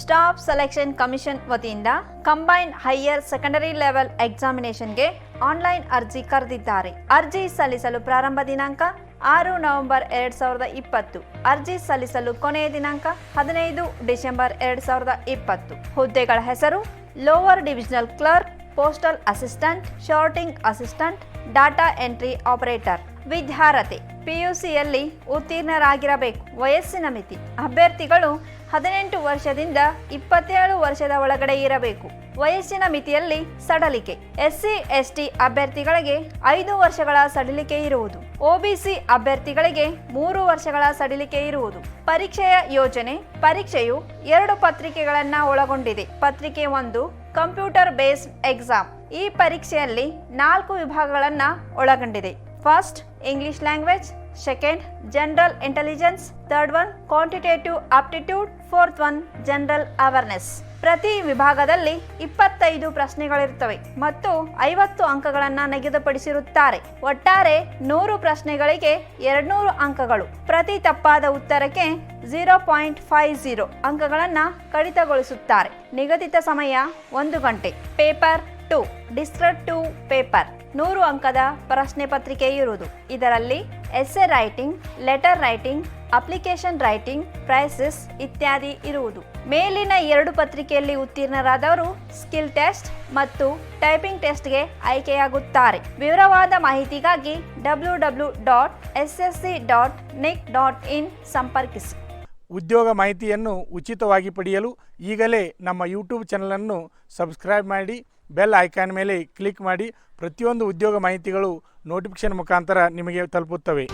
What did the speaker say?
Staff selection commission ವತಿಯಿಂದ combine higher secondary level ಎಕ್ಸಾಮಿನೇಷನ್ಗೆ online ಅರ್ಜಿ ಕರೆದಿದ್ದಾರೆ. ಅರ್ಜಿ ಸಲ್ಲಿಸಲು ಪ್ರಾರಂಭ ದಿನಾಂಕ ಆರು ನವೆಂಬರ್ ಎರಡ್ ಸಾವಿರದ ಇಪ್ಪತ್ತು. ಅರ್ಜಿ ಸಲ್ಲಿಸಲು ಕೊನೆಯ ದಿನಾಂಕ ಹದಿನೈದು ಡಿಸೆಂಬರ್ ಎರಡ್ ಸಾವಿರದ ಇಪ್ಪತ್ತು. ಹುದ್ದೆಗಳ ಹೆಸರು lower divisional clerk, postal assistant, sorting assistant, data entry operator. ವಿದ್ಯಾರ್ಹತೆ, ಪಿಯುಸಿಯಲ್ಲಿ ಉತ್ತೀರ್ಣರಾಗಿರಬೇಕು. ವಯಸ್ಸಿನ ಮಿತಿ, ಅಭ್ಯರ್ಥಿಗಳು ಹದಿನೆಂಟು ವರ್ಷದಿಂದ ಇಪ್ಪತ್ತೇಳು ವರ್ಷದ ಒಳಗಡೆ ಇರಬೇಕು. ವಯಸ್ಸಿನ ಮಿತಿಯಲ್ಲಿ ಸಡಲಿಕೆ. ಎಸ್ಸಿ, ಎಸ್ಟಿ ಅಭ್ಯರ್ಥಿಗಳಿಗೆ ಐದು ವರ್ಷಗಳ ಸಡಿಲಿಕೆ ಇರುವುದು. ಒಬಿಸಿ ಅಭ್ಯರ್ಥಿಗಳಿಗೆ ಮೂರು ವರ್ಷಗಳ ಸಡಿಲಿಕೆ ಇರುವುದು. ಪರೀಕ್ಷೆಯ ಯೋಜನೆ, ಪರೀಕ್ಷೆಯು ಎರಡು ಪತ್ರಿಕೆಗಳನ್ನು ಒಳಗೊಂಡಿದೆ. ಪತ್ರಿಕೆ ಒಂದು, ಕಂಪ್ಯೂಟರ್ ಬೇಸ್ಡ್ ಎಕ್ಸಾಮ್. ಈ ಪರೀಕ್ಷೆಯಲ್ಲಿ ನಾಲ್ಕು ವಿಭಾಗಗಳನ್ನು ಒಳಗೊಂಡಿದೆ. First English language second general intelligence third one quantitative aptitude fourth one general awareness ಪ್ರತಿ ವಿಭಾಗದಲ್ಲಿ ಇಪ್ಪತ್ತೈದು ಪ್ರಶ್ನೆಗಳಿರುತ್ತವೆ ಮತ್ತು ಐವತ್ತು ಅಂಕಗಳನ್ನು ನಿಗದಿಪಡಿಸಿರುತ್ತಾರೆ. ಒಟ್ಟಾರೆ ನೂರು ಪ್ರಶ್ನೆಗಳಿಗೆ ಎರಡ್ನೂರು ಅಂಕಗಳು. ಪ್ರತಿ ತಪ್ಪಾದ ಉತ್ತರಕ್ಕೆ ಝೀರೋ ಪಾಯಿಂಟ್ ಫೈವ್ ಝೀರೋ ಅಂಕಗಳನ್ನು ಕಡಿತಗೊಳಿಸುತ್ತಾರೆ. ನಿಗದಿತ ಸಮಯ ಒಂದು ಗಂಟೆ. Paper two descriptive paper. ನೂರು ಅಂಕದ ಪ್ರಶ್ನೆ ಪತ್ರಿಕೆ ಇರುವುದು. ಇದರಲ್ಲಿ essay writing, letter writing, application writing, precis ಇತ್ಯಾದಿ ಇರುವುದು. ಮೇಲಿನ ಎರಡು ಪತ್ರಿಕೆಯಲ್ಲಿ ಉತ್ತೀರ್ಣರಾದವರು ಸ್ಕಿಲ್ ಟೆಸ್ಟ್ ಮತ್ತು ಟೈಪಿಂಗ್ ಟೆಸ್ಟ್ಗೆ ಆಯ್ಕೆಯಾಗುತ್ತಾರೆ. ವಿವರವಾದ ಮಾಹಿತಿಗಾಗಿ W W dot S S C dot nic dot in ಸಂಪರ್ಕಿಸಿ. ಉದ್ಯೋಗ ಮಾಹಿತಿಯನ್ನು ಉಚಿತವಾಗಿ ಪಡೆಯಲು ಈಗಲೇ ನಮ್ಮ ಯೂಟ್ಯೂಬ್ ಚಾನಲನ್ನು ಸಬ್ಸ್ಕ್ರೈಬ್ ಮಾಡಿ ಬೆಲ್ ಐಕಾನ್ ಮೇಲೆ ಕ್ಲಿಕ್ ಮಾಡಿ, ಪ್ರತಿಯೊಂದು ಉದ್ಯೋಗ ಮಾಹಿತಿಗಳು ನೋಟಿಫಿಕೇಶನ್ ಮುಖಾಂತರ ನಿಮಗೆ ತಲುಪುತ್ತವೆ.